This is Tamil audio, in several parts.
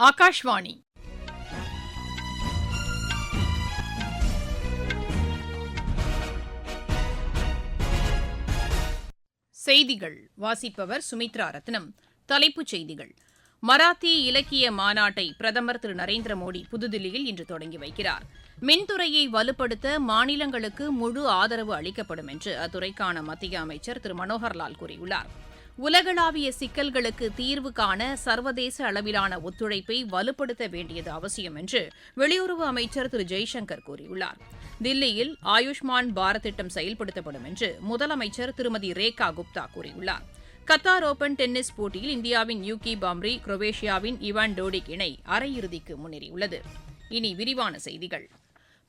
ஆகாஷ்வாணி செய்திகள். வாசிப்பவர் சுமித்ரா ரத்னம். தலைப்புச் செய்திகள். மராத்தி இலக்கிய மாநாட்டை பிரதமர் திரு நரேந்திர மோடி புதுதில்லியில் இன்று தொடங்கி வைக்கிறார். மின்துறையை வலுப்படுத்த மாநிலங்களுக்கு முழு ஆதரவு அளிக்கப்படும் என்று அத்துறைக்கான மத்திய அமைச்சர் திரு மனோகர்லால் கூறியுள்ளார். உலகளாவிய சிக்கல்களுக்கு தீர்வு காண சர்வதேச அளவிலான ஒத்துழைப்பை வலுப்படுத்த வேண்டியது அவசியம் என்று வெளியுறவு அமைச்சர் திரு. ஜெய்சங்கர் கூறியுள்ளார். தில்லியில் ஆயுஷ்மான் பாரத் திட்டம் செயல்படுத்தப்படும் என்று முதலமைச்சர் திருமதி ரேகா குப்தா கூறியுள்ளார். கத்தார் ஓபன் டென்னிஸ் போட்டியில் இந்தியாவின் யூகி பாம்ரி குரோவேஷியாவின் இவான் டோடிக் இணை அரையிறுதிக்கு முன்னேறியுள்ளது. இனி விரிவான செய்திகள்.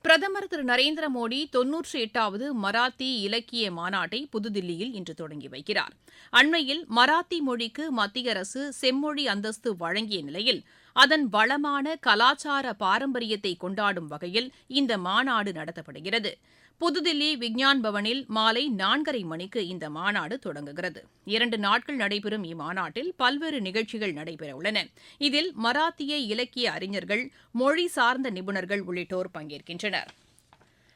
பிரதமர் திரு நரேந்திர மோடி தொன்னூற்றி எட்டாவது மராத்தி இலக்கிய மாநாட்டை புதுதில்லியில் இன்று தொடங்கி வைக்கிறார். அண்மையில் மராத்தி மொழிக்கு மத்திய அரசு செம்மொழி அந்தஸ்து வழங்கிய நிலையில் அதன் வளமான கலாச்சார பாரம்பரியத்தை கொண்டாடும் வகையில் இந்த மாநாடு நடத்தப்படுகிறது. புதுதில்லி விஞ்ஞான் பவனில் மாலை நான்கரை மணிக்கு இந்த மாநாடு தொடங்குகிறது. இரண்டு நாட்கள் நடைபெறும் இம்மாநாட்டில் பல்வேறு நிகழ்ச்சிகள் நடைபெறவுள்ளன இதில் மராத்திய இலக்கிய அறிஞர்கள் மொழி சார்ந்த நிபுணர்கள் உள்ளிட்டோர் பங்கேற்கின்றனர்.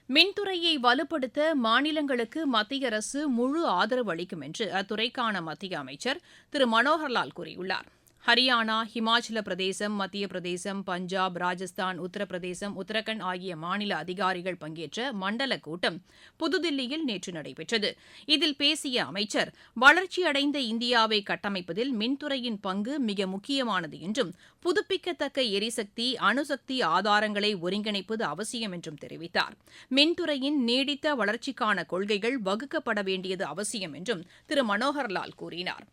மின்துறையை வலுப்படுத்த மாநிலங்களுக்கு மத்திய அரசு முழு ஆதரவு அளிக்கும் என்று அத்துறைக்கான மத்திய அமைச்சர் திரு. மனோகர்லால் கூறியுள்ளார். ஹரியானா ஹிமாச்சல பிரதேசம் மத்திய பிரதேசம் பஞ்சாப் ராஜஸ்தான் உத்தரப்பிரதேசம் உத்தரகண்ட் ஆகிய மாநில அதிகாரிகள் பங்கேற்ற மண்டல கூட்டம் புதுதில்லியில் நேற்று நடைபெற்றது. இதில் பேசிய அமைச்சர் வளர்ச்சியடைந்த இந்தியாவை கட்டமைப்பதில் மின்துறையின் பங்கு மிக முக்கியமானது என்றும் புதுப்பிக்கத்தக்க எரிசக்தி அணுசக்தி ஆதாரங்களை ஒருங்கிணைப்பது அவசியம் என்றும் தெரிவித்தார். மின்துறையின் நீடித்த வளர்ச்சிக்கான கொள்கைகள் வகுக்கப்பட வேண்டியது அவசியம் என்றும் திரு. மனோகர்லால் கூறினார்.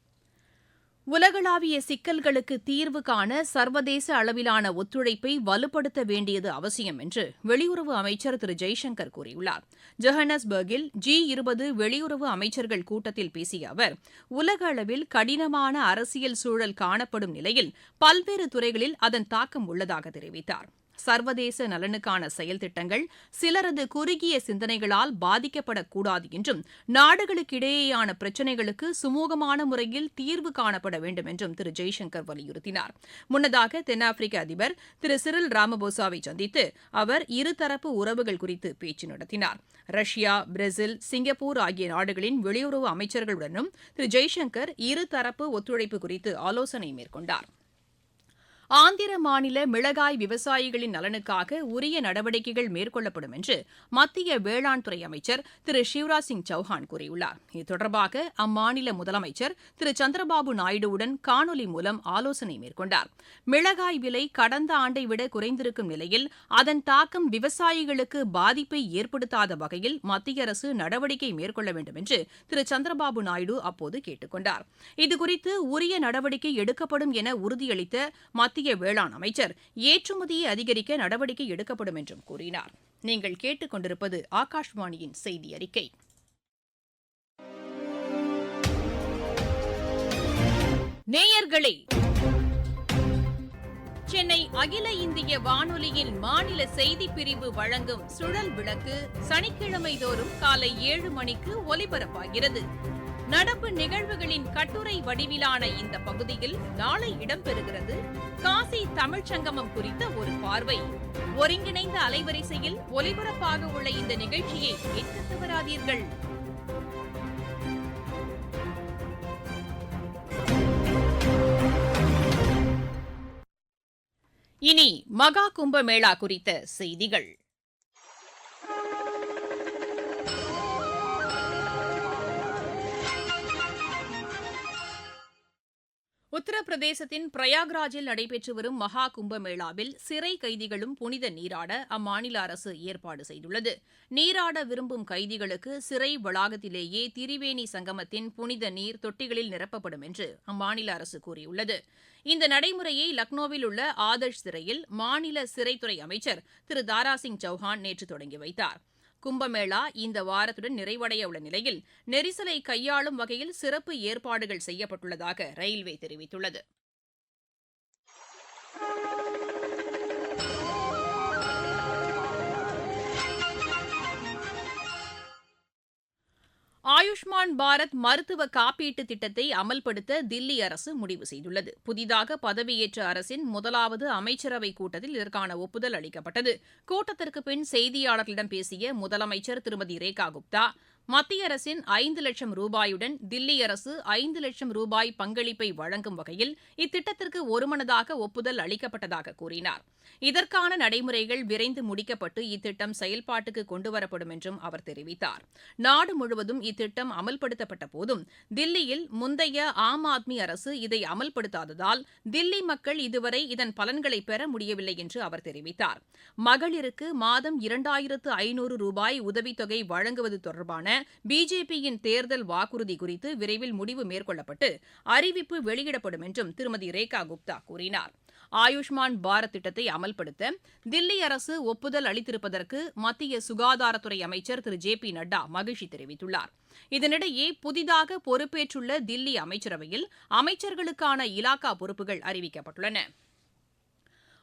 உலகளாவிய சிக்கல்களுக்கு தீர்வு காண சர்வதேச அளவிலான ஒத்துழைப்பை வலுப்படுத்த வேண்டியது அவசியம் என்று வெளியுறவு அமைச்சர் திரு. ஜெய்சங்கர் கூறியுள்ளார். ஜொஹனஸ்பர்கில் ஜி இருபது வெளியுறவு அமைச்சர்கள் கூட்டத்தில் பேசிய அவர் உலக அளவில் கடினமான அரசியல் சூழல் காணப்படும் நிலையில் பல்வேறு துறைகளில் அதன் தாக்கம் உள்ளதாக தெரிவித்தார். சர்வதேச நலனுக்கான செயல் திட்டங்கள் சிலரது குறுகிய சிந்தனைகளால் பாதிக்கப்படக்கூடாது என்றும் நாடுகளுக்கிடையேயான பிரச்சினைகளுக்கு சுமூகமான முறையில் தீர்வு காணப்பட வேண்டும் என்றும் திரு ஜெய்சங்கர் வலியுறுத்தினார். முன்னதாக தென்னாப்பிரிக்க அதிபர் திரு சிறில் ராமபோசாவை சந்தித்து அவர் இருதரப்பு உறவுகள் குறித்து பேச்சு நடத்தினார். ரஷ்யா பிரேசில் சிங்கப்பூர் ஆகிய நாடுகளின் வெளியுறவு அமைச்சர்களுடனும் திரு ஜெய்சங்கர் இருதரப்பு ஒத்துழைப்பு குறித்து ஆலோசனை மேற்கொண்டார். ஆந்திர மாநில மிளகாய் விவசாயிகளின் நலனுக்காக உரிய நடவடிக்கைகள் மேற்கொள்ளப்படும் என்று மத்திய வேளாண் துறை அமைச்சர் திரு சிவராஜ் சிங் சௌஹான் கூறியுள்ளார். இது தொடர்பாக அம்மாநில முதலமைச்சர் திரு சந்திரபாபு நாயுடுவுடன் காணொலி மூலம் ஆலோசனை மேற்கொண்டார். மிளகாய் விலை கடந்த ஆண்டை விட குறைந்திருக்கும் நிலையில் அதன் தாக்கம் விவசாயிகளுக்கு பாதிப்பை ஏற்படுத்தாத வகையில் மத்திய அரசு நடவடிக்கை மேற்கொள்ள வேண்டும் என்று திரு சந்திரபாபு நாயுடு அப்போது கேட்டுக் கொண்டார் இதுகுறித்து உரிய நடவடிக்கை எடுக்கப்படும் என உறுதியளித்த மத்திய வேளாண் அமைச்சர் ஏற்றுமதியை அதிகரிக்க நடவடிக்கை எடுக்கப்படும் என்றும் கூறினார். நீங்கள் கேட்டுக் கொண்டிருப்பது ஆகாஷ்வாணியின் செய்தி அறிக்கை. நேயர்களே சென்னை அகில இந்திய வானொலியின் மாநில செய்தி பிரிவு வழங்கும் சுழல் விளக்கு சனிக்கிழமை தோறும் காலை ஏழு மணிக்கு ஒலிபரப்பாகிறது. நடப்பு நிகழ்வுகளின் கட்டுரை வடிவிலான இந்த பகுதியில் நாளை இடம்பெறுகிறது. காசி தமிழ்ச் சங்கமம் குறித்த ஒரு பார்வை. ஒருங்கிணைந்த அலைவரிசையில் ஒலிபரப்பாக உள்ள இந்த நிகழ்ச்சியை கேட்க தவறாதீர்கள். இனி மகா கும்பமேளா குறித்த செய்திகள். உத்தரப்பிரதேசத்தின் பிரயாக்ராஜில் நடைபெற்று வரும் மகா கும்பமேளாவில் சிறை கைதிகளும் புனித நீராட அம்மாநில அரசு ஏற்பாடு செய்துள்ளது. நீராட விரும்பும் கைதிகளுக்கு சிறை வளாகத்திலேயே திரிவேணி சங்கமத்தின் புனித நீர் தொட்டிகளில் நிரப்பப்படும் என்று அம்மாநில அரசு கூறியுள்ளது. இந்த நடைமுறையை லக்னோவில் உள்ள ஆதர்ஷ் சிறையில் மாநில சிறைத்துறை அமைச்சர் திரு தாராசிங் சௌஹான் நேற்று தொடங்கி வைத்தார். கும்பமேளா இந்த வாரத்துடன் நிறைவடைய உள்ள நிலையில் நெரிசலை கையாளும் வகையில் சிறப்பு ஏற்பாடுகள் செய்யப்பட்டுள்ளதாக ரயில்வே தெரிவித்துள்ளது. ஆயுஷ்மான் பாரத் மருத்துவ காப்பீட்டு திட்டத்தை அமல்படுத்த தில்லி அரசு முடிவு செய்துள்ளது. புதிதாக பதவியேற்ற அரசின் முதலாவது அமைச்சரவை கூட்டத்தில் இதற்கான ஒப்புதல் அளிக்கப்பட்டது. கூட்டத்திற்கு பின் செய்தியாளர்களிடம் பேசிய முதலமைச்சர் திருமதி ரேகா குப்தா மத்திய அரசின் ஐந்து லட்சம் ரூபாயுடன் தில்லி அரசு ஐந்து லட்சம் ரூபாய் பங்களிப்பை வழங்கும் வகையில் இத்திட்டத்திற்கு ஒருமனதாக ஒப்புதல் அளிக்கப்பட்டதாக கூறினார். இதற்கான நடைமுறைகள் விரைந்து முடிக்கப்பட்டு இத்திட்டம் செயல்பாட்டுக்கு கொண்டுவரப்படும் என்றும் அவர் தெரிவித்தார். நாடு முழுவதும் இத்திட்டம் அமல்படுத்தப்பட்ட போதும் தில்லியில் முந்தைய ஆம் ஆத்மி அரசு இதை அமல்படுத்தாததால் தில்லி மக்கள் இதுவரை இதன் பலன்களை பெற முடியவில்லை என்று அவர் தெரிவித்தார். மகளிருக்கு மாதம் இரண்டாயிரத்து ஐநூறு ரூபாய் உதவித்தொகை வழங்குவது தொடர்பான பிஜேபியின் தேர்தல் வாக்குறுதி குறித்து விரைவில் முடிவு மேற்கொள்ளப்பட்டு அறிவிப்பு வெளியிடப்படும் என்றும் திருமதி ரேகா குப்தா கூறினார். ஆயுஷ்மான் பாரத் திட்டத்தை அமல்படுத்த தில்லி அரசு ஒப்புதல் அளித்திருப்பதற்கு மத்திய சுகாதாரத்துறை அமைச்சர் திரு. ஜே. பி. நட்டா மகிழ்ச்சி தெரிவித்துள்ளார். இதனிடையே புதிதாக பொறுப்பேற்றுள்ள தில்லி அமைச்சரவையில் அமைச்சர்களுக்கான இலாக்கா பொறுப்புகள் அறிவிக்கப்பட்டுள்ளன.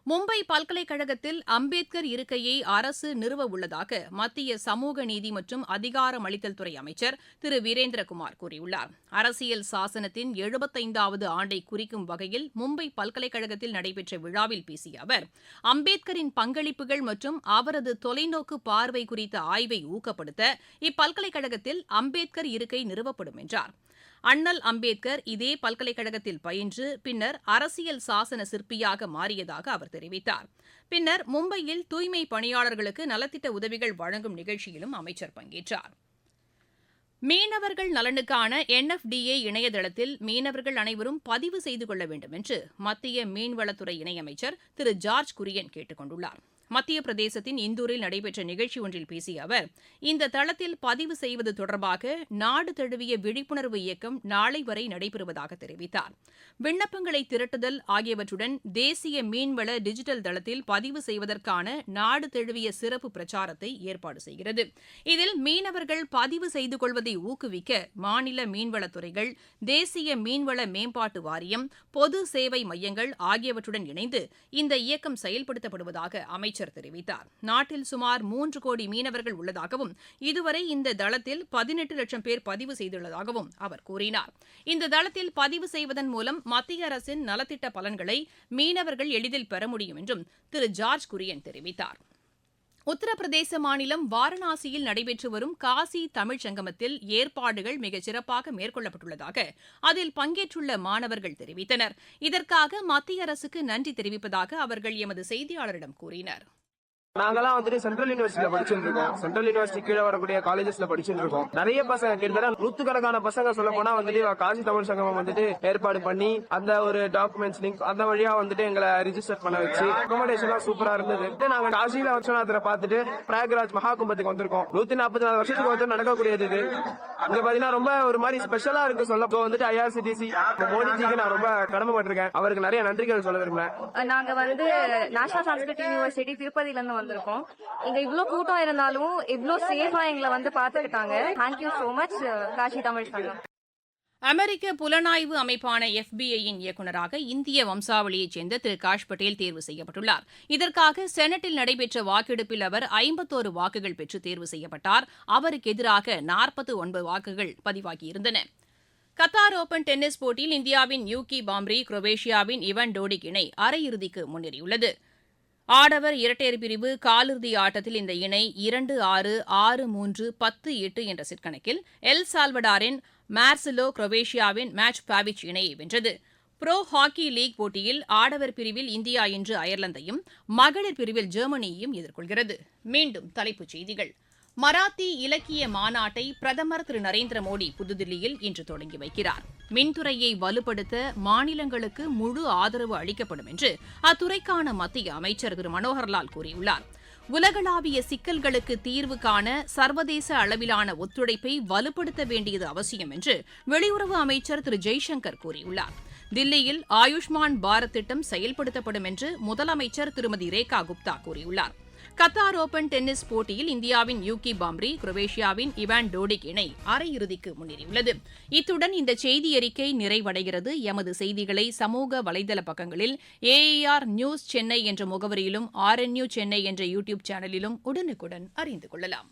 மும்பை பல்கலைக்கழகத்தில் அம்பேத்கர் இருக்கையை அரசு நிறுவ உள்ளதாக மத்திய சமூக நீதி மற்றும் அதிகாரமளித்தல் துறை அமைச்சர் திரு வீரேந்திரகுமார் கூறியுள்ளார். அரசியல் சாசனத்தின் எழுபத்தைந்தாவது ஆண்டை குறிக்கும் வகையில் மும்பை பல்கலைக்கழகத்தில் நடைபெற்ற விழாவில் பேசிய அவர் அம்பேத்கரின் பங்களிப்புகள் மற்றும் அவரது தொலைநோக்கு பார்வை குறித்த ஆய்வை ஊக்கப்படுத்த இப்பல்கலைக்கழகத்தில் அம்பேத்கர் இருக்கை நிறுவப்படும் என்றார். அண்ணல் அம்பேத்கர் இதே பல்கலைக்கழகத்தில் பயின்று பின்னர் அரசியல் சாசன சிற்பியாக மாறியதாக அவர் தெரிவித்தார். பின்னர் மும்பையில் தூய்மை பணியாளர்களுக்கு நலத்திட்ட உதவிகள் வழங்கும் நிகழ்ச்சியிலும் அமைச்சர் பங்கேற்றார். மீனவர்கள் நலனுக்கான என்எஃப்டிஏ இணையதளத்தில் மீனவர்கள் அனைவரும் பதிவு செய்து கொள்ள வேண்டும் என்று மத்திய மீன்வளத்துறை இணையமைச்சர் திரு ஜார்ஜ் குரியன் கேட்டுக் கொண்டுள்ளாா் மத்திய பிரதேசத்தின் இந்தூரில் நடைபெற்ற நிகழ்ச்சி ஒன்றில் பேசிய அவர் இந்த தளத்தில் பதிவு செய்வது தொடர்பாக நாடு தழுவிய விழிப்புணர்வு இயக்கம் நாளை வரை நடைபெறுவதாக தெரிவித்தார். விண்ணப்பங்களை திரட்டுதல் ஆகியவற்றுடன் தேசிய மீன்வள டிஜிட்டல் தளத்தில் பதிவு செய்வதற்கான நாடு தழுவிய சிறப்பு பிரச்சாரத்தை ஏற்பாடு செய்கிறது. இதில் மீனவர்கள் பதிவு செய்து கொள்வதை ஊக்குவிக்க மாநில மீன்வளத்துறைகள் தேசிய மீன்வள மேம்பாட்டு வாரியம் பொது சேவை மையங்கள் ஆகியவற்றுடன் இணைந்து இந்த இயக்கம் செயல்படுத்தப்படுவதாக அமைச்சர் தெரிவித்தார். நாட்டில் சுமார் மூன்று கோடி மீனவர்கள் உள்ளதாகவும் இதுவரை இந்த தளத்தில் பதினெட்டு லட்சம் பேர் பதிவு செய்துள்ளதாகவும் அவர் கூறினார். இந்த தளத்தில் பதிவு செய்வதன் மூலம் மத்திய அரசின் நலத்திட்ட பலன்களை மீனவர்கள் எளிதில் பெற முடியும் என்றும் திரு ஜார்ஜ் குரியன் தெரிவித்தார். உத்தரப்பிரதேச மாநிலம் வாரணாசியில் நடைபெற்று வரும் காசி தமிழ்ச் சங்கமத்தில் ஏற்பாடுகள் மிகச் சிறப்பாக மேற்கொள்ளப்பட்டுள்ளதாக அதில் பங்கேற்றுள்ள மாணவர்கள் தெரிவித்தனர். இதற்காக மத்திய அரசுக்கு நன்றி தெரிவிப்பதாக அவர்கள் எமது செய்தியாளரிடம் கூறினர். நாங்கெல்லாம் வந்துட்டு சென்ட்ரல் யூனிவர்சிட்டியில படிச்சுட்டு இருக்கோம் சென்ட்ரல் யூனிவர்சிட்டி கீழே வரக்கூடிய காலேஜஸ்ல படிச்சுட்டு இருக்கோம் நிறைய பசங்க கிட்டத்தட்ட நூத்துக்கணக்கான பசங்க சொல்ல போனா வந்துட்டு காசி தமிழ் சங்கமம் வந்துட்டு ஏற்பாடு பண்ணி அந்த ஒரு டாக்குமெண்ட்ஸ் லிங்க் அந்த வழியா வந்துட்டு எங்களை ரிஜிஸ்டர் பண்ண வச்சு அகாமடேஷன் எல்லாம் சூப்பரா இருந்தது. நாங்க காசியில விஸ்வநாதரை பார்த்துட்டு பிரயாகராஜ் மகாகும்பத்துக்கு வந்திருக்கோம். நூத்தி நாற்பத்தி நாலு வருஷத்துக்கு வந்து நடக்கக்கூடியது இது. அங்க பாத்தீங்கன்னா ரொம்ப ஒரு மாதிரி ஸ்பெஷலா இருக்கு சொல்ல இப்போ வந்துட்டு ஐஆர்சிடிசி மோடிஜிக்கு நான் ரொம்ப கடமைப்பட்டிருக்கேன். அவருக்கு நிறைய நன்றிகள் சொல்ல விரும்புறேன். நாங்க வந்து நேஷனல் சான்ஸ்கிரிட் யூனிவர்சிட்டி திருப்பதியில இருந்து வந்திருக்கோம். இங்க இவ்வளவு கூட்டம் இருந்தாலும் இவ்வளவு சேஃபா எங்களை வந்து பாத்துக்கிட்டாங்க thank you so much Kashi Tamil Sangam. அமெரிக்க புலனாய்வு அமைப்பான எஃபிஐயின் இயக்குநராக இந்திய வம்சாவளியைச் சேர்ந்த திரு காஷ் பட்டேல் தேர்வு செய்யப்பட்டுள்ளார். இதற்காக செனட்டில் நடைபெற்ற வாக்கெடுப்பில் அவர் ஐம்பத்தோரு வாக்குகள் பெற்று தேர்வு செய்யப்பட்டார். அவருக்கு எதிராக நாற்பத்தி ஒன்பது வாக்குகள் பதிவாகியிருந்தன. கத்தார் ஓபன் டென்னிஸ் போட்டியில் இந்தியாவின் யூகி பாம்ரி குரோவேஷியாவின் இவன் டோடிக் இணை அரையிறுதிக்கு முன்னேறியுள்ளது. ஆடவர் இரட்டையர் பிரிவு காலிறுதி ஆட்டத்தில் இந்த இணை இரண்டு ஆறு ஆறு மூன்று பத்து எட்டு என்ற சிற்கணக்கில் எல் சால்வடாரின் மார்சிலோ குரோவேஷியாவின் மேட்ச் பாவிச் இணையை வென்றது. புரோ ஹாக்கி லீக் போட்டியில் ஆடவர் பிரிவில் இந்தியா இன்று அயர்லாந்தையும் மகளிர் பிரிவில் ஜெர்மனியையும் எதிர்கொள்கிறது. மீண்டும் தலைப்புச் செய்திகள். மராத்தி இலக்கிய மாநாட்டை பிரதமர் திரு நரேந்திர மோடி புதுதில்லியில் இன்று தொடங்கி வைக்கிறார். மின்துறையை வலுப்படுத்த மாநிலங்களுக்கு முழு ஆதரவு அளிக்கப்படும் என்று அத்துறைக்கான மத்திய அமைச்சர் திரு மனோகர்லால் கூறியுள்ளார். உலகளாவிய சிக்கல்களுக்கு தீர்வு காண சர்வதேச அளவிலான ஒத்துழைப்பை வலுப்படுத்த வேண்டியது அவசியம் என்று வெளியுறவு அமைச்சர் திரு ஜெய்சங்கர் கூறியுள்ளார். தில்லியில் ஆயுஷ்மான் பாரத் திட்டம் செயல்படுத்தப்படும் என்று முதலமைச்சர் திருமதி ரேகா குப்தா கூறியுள்ளார். கத்தார் ஓபன் டென்னிஸ் போட்டியில் இந்தியாவின் யூகி பாம்ரி குரோவேஷியாவின் இவான் டோடிக் இணை அரையிறுதிக்கு முன்னேறியுள்ளது. இத்துடன் இந்த செய்தி அறிக்கை நிறைவடைகிறது. எமது செய்திகளை சமூக வலைதள பக்கங்களில் ஏஏஆர் நியூஸ் சென்னை என்ற முகவரியிலும் ஆர்என்யூ சென்னை என்ற யூடியூப் சேனலிலும் உடனுக்குடன் அறிந்து கொள்ளலாம்.